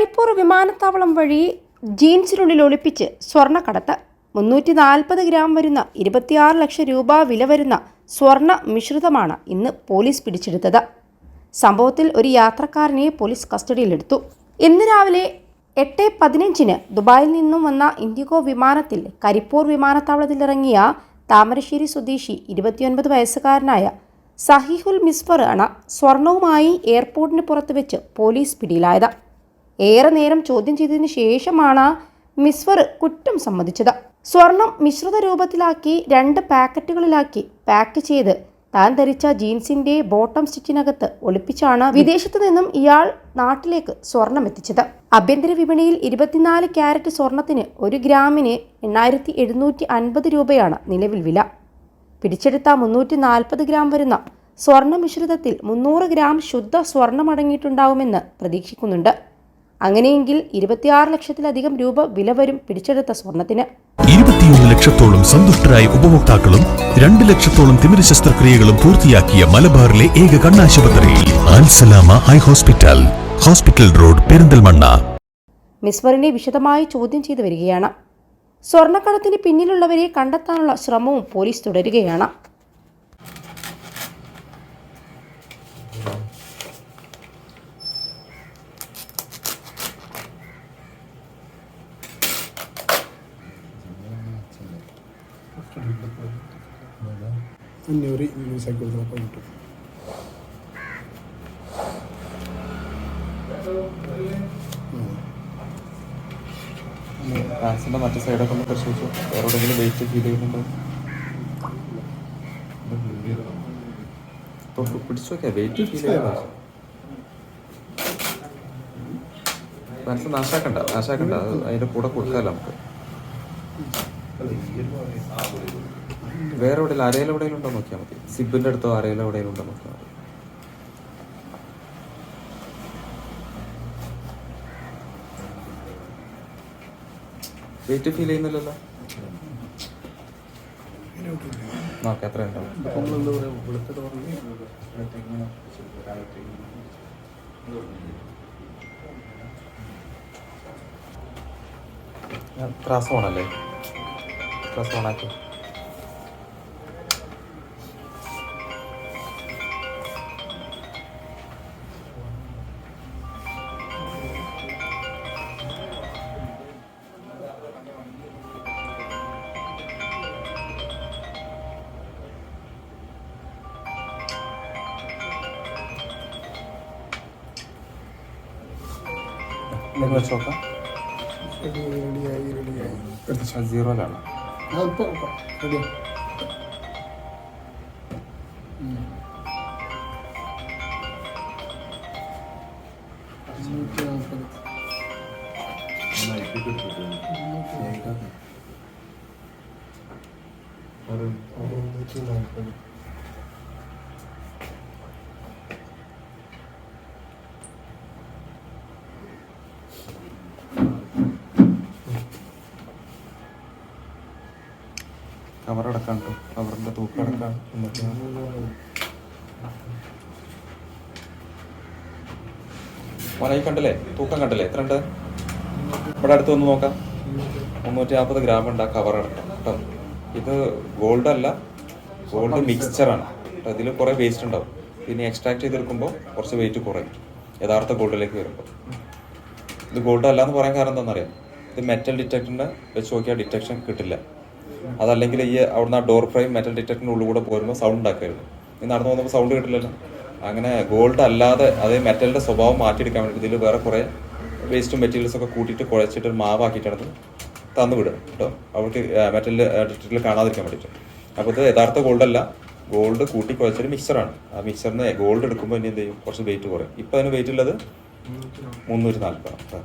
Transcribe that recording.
കരിപ്പൂർ വിമാനത്താവളം വഴി ജീൻസിനുള്ളിൽ ഒളിപ്പിച്ച് സ്വർണക്കടത്ത്. മുന്നൂറ്റി നാൽപ്പത് ഗ്രാം വരുന്ന ഇരുപത്തിയാറ് ലക്ഷം രൂപ വില വരുന്ന സ്വർണ മിശ്രിതമാണ് ഇന്ന് പോലീസ് പിടിച്ചെടുത്തത്. സംഭവത്തിൽ ഒരു യാത്രക്കാരനെ പോലീസ് കസ്റ്റഡിയിലെടുത്തു. ഇന്ന് രാവിലെ എട്ട് പതിനഞ്ചിന് ദുബായിൽ നിന്നും വന്ന ഇൻഡിഗോ വിമാനത്തിൽ കരിപ്പൂർ വിമാനത്താവളത്തിലിറങ്ങിയ താമരശ്ശേരി സ്വദേശി ഇരുപത്തിയൊൻപത് വയസ്സുകാരനായ സഹിഹുൽ മിസ്ഫർ ആണ് സ്വർണവുമായി എയർപോർട്ടിന് പുറത്ത് വെച്ച് പോലീസ് പിടിയിലായത്. ഏറെ നേരം ചോദ്യം ചെയ്തതിനു ശേഷമാണ് മിസ്വർ കുറ്റം സമ്മതിച്ചത്. സ്വർണം മിശ്രിത രൂപത്തിലാക്കി രണ്ട് പാക്കറ്റുകളിലാക്കി പാക്ക് ചെയ്ത് താൻ ധരിച്ച ജീൻസിന്റെ ബോട്ടം സ്റ്റിച്ചിനകത്ത് ഒളിപ്പിച്ചാണ് വിദേശത്തു നിന്നും ഇയാൾ നാട്ടിലേക്ക് സ്വർണം എത്തിച്ചത്. ആഭ്യന്തര വിപണിയിൽ ഇരുപത്തിനാല് ക്യാരറ്റ് സ്വർണത്തിന് ഒരു ഗ്രാമിന് എണ്ണായിരത്തി എഴുന്നൂറ്റി അൻപത് രൂപയാണ് നിലവിൽ വില. പിടിച്ചെടുത്ത മുന്നൂറ്റി നാൽപ്പത് ഗ്രാം വരുന്ന സ്വർണ മിശ്രിതത്തിൽ മുന്നൂറ് ഗ്രാം ശുദ്ധ സ്വർണം അടങ്ങിയിട്ടുണ്ടാവുമെന്ന് പ്രതീക്ഷിക്കുന്നുണ്ട്. അങ്ങനെയെങ്കിൽ ഇരുപത്തിയാറ് ലക്ഷത്തിലധികം രൂപ വില വരും പിടിച്ചെടുത്ത സ്വർണത്തിന്. ഇരുപത്തിയൊന്ന് ലക്ഷത്തോളം സന്തുഷ്ടരായ ഉപഭോക്താക്കളും രണ്ട് ലക്ഷത്തോളം തിമിര ശസ്ത്രക്രിയകളും പൂർത്തിയാക്കിയ മലബാറിലെ ഏക കണ്ണാശുപത്രിയിൽ. Al Salama eye hospital. Hospital road Perinthalmanna. മിസ്വറിനെ വിശദമായി ചോദ്യം ചെയ്തു വരികയാണ്. സ്വർണക്കടത്തിന് പിന്നിലുള്ളവരെ കണ്ടെത്താനുള്ള ശ്രമവും പോലീസ് തുടരുകയാണ്. അഞ്ഞൂറ് യൂസാക്കി കൊടുക്കണം അപ്പോൾ കിട്ടും. ഹാൻസിന്റെ മറ്റു സൈഡൊക്കെ ഒന്ന് പരിശോധിച്ചു വേറെ എവിടെയെങ്കിലും വെയിറ്റ് ഫീൽ ചെയ്യുന്നുണ്ടോ ഇപ്പൊ പിടിച്ചു നോക്കിയാ വെയിറ്റ് ഫീൽ ചെയ്യുന്നുണ്ടോ മനസ്സ് നാശാക്കണ്ട നാശാക്കണ്ട. അത് അതിന്റെ കൂടെ കൊടുക്കാമല്ലോ നമുക്ക്. വേറെ എവിടെയും അരയിൽ എവിടെയെങ്കിലും ഉണ്ടോ നോക്കിയാൽ മതി. സിബിന്റെ അടുത്തോ അരയിൽ എവിടെയെങ്കിലും ഉണ്ടോ നോക്കിയാൽ മതി. വെയിറ്റ് ഫീൽ ചെയ്യുന്നില്ലല്ലോ? നോക്കാം എത്ര ഉണ്ടാവും ക്രാസ് ഓണല്ലേ ക്രാസ് ഓണാക്കി നിങ്ങൾ വെച്ച് നോക്കാം റെഡി റെഡിയായി റെഡിയായി എടുത്ത് സീറോയിലാണ് ആ ഇപ്പോൾ റെഡിയാ നൂറ്റി നാൽപ്പത് നൂറ്റി നാൽപ്പത് കവർ അടക്കാൻ കേട്ടോ കവറിന്റെ തൂക്കം അടക്കാം മോനായി കണ്ടില്ലേ? തൂക്കം കണ്ടില്ലേ? എത്ര ഉണ്ട്? ഇവിടെ അടുത്ത് വന്ന് നോക്കാം. മുന്നൂറ്റി നാൽപ്പത് ഗ്രാം ഉണ്ട് ആ കവർ അടക്കാം കേട്ടോ ഇത് ഗോൾഡ് അല്ല ഗോൾഡ് മിക്സ്ചറാണ് കേട്ടോ ഇതിൽ കുറേ വേസ്റ്റ് ഉണ്ടാവും. പിന്നെ എക്സ്ട്രാക്ട് ചെയ്തെടുക്കുമ്പോൾ കുറച്ച് വെയിറ്റ് കുറയും. യഥാർത്ഥ ഗോൾഡിലേക്ക് വരുമ്പോൾ. ഇത് ഗോൾഡ് അല്ല എന്ന് പറയാൻ കാരണം എന്താണെന്നറിയാം? ഇത് മെറ്റൽ ഡിറ്റക്ടറിന്റെ വെച്ച് നോക്കിയാൽ ഡിറ്റക്ഷൻ കിട്ടില്ല. അതല്ലെങ്കിൽ ഈ അവിടുന്ന് ആ ഡോർ ഫ്രെയിം മെറ്റൽ ഡിറ്റക്ടറിന്റെ ഉള്ളിൽ കൂടെ പോരുമ്പോൾ സൗണ്ട് ഉണ്ടാക്കുമായിരുന്നു. ഈ നടന്നു പോകുമ്പോൾ സൗണ്ട് കിട്ടില്ലല്ലോ. അങ്ങനെ ഗോൾഡ് അല്ലാതെ അതേ മെറ്റലിന്റെ സ്വഭാവം മാറ്റിയെടുക്കാൻ വേണ്ടി ഇതിൽ വേറെ കുറേ വേസ്റ്റും മെറ്റീരിയൽസ് ഒക്കെ കൂട്ടിയിട്ട് കുഴച്ചിട്ട് ഒരു മാവാക്കിയിട്ടാണ് തന്നു വിടുക കേട്ടോ. അവർക്ക് മെറ്റൽ ഡിറ്റക്ടറിൽ കാണാതിരിക്കാൻ വേണ്ടിയിട്ട്. അപ്പോൾ ഇത് യഥാർത്ഥ ഗോൾഡ് അല്ല. ഗോൾഡ് കൂട്ടി കുഴച്ചൊരു മിക്സറാണ് ആ മിക്സറിന് ഗോൾഡ് എടുക്കുമ്പോൾ ഇനി എന്ത് ചെയ്യും? കുറച്ച് വെയിറ്റ് കുറയും. ഇപ്പം അതിന് വെയിറ്റ് ഉള്ളത് മുന്നൂറ്റി നാൽപ്പതാണ്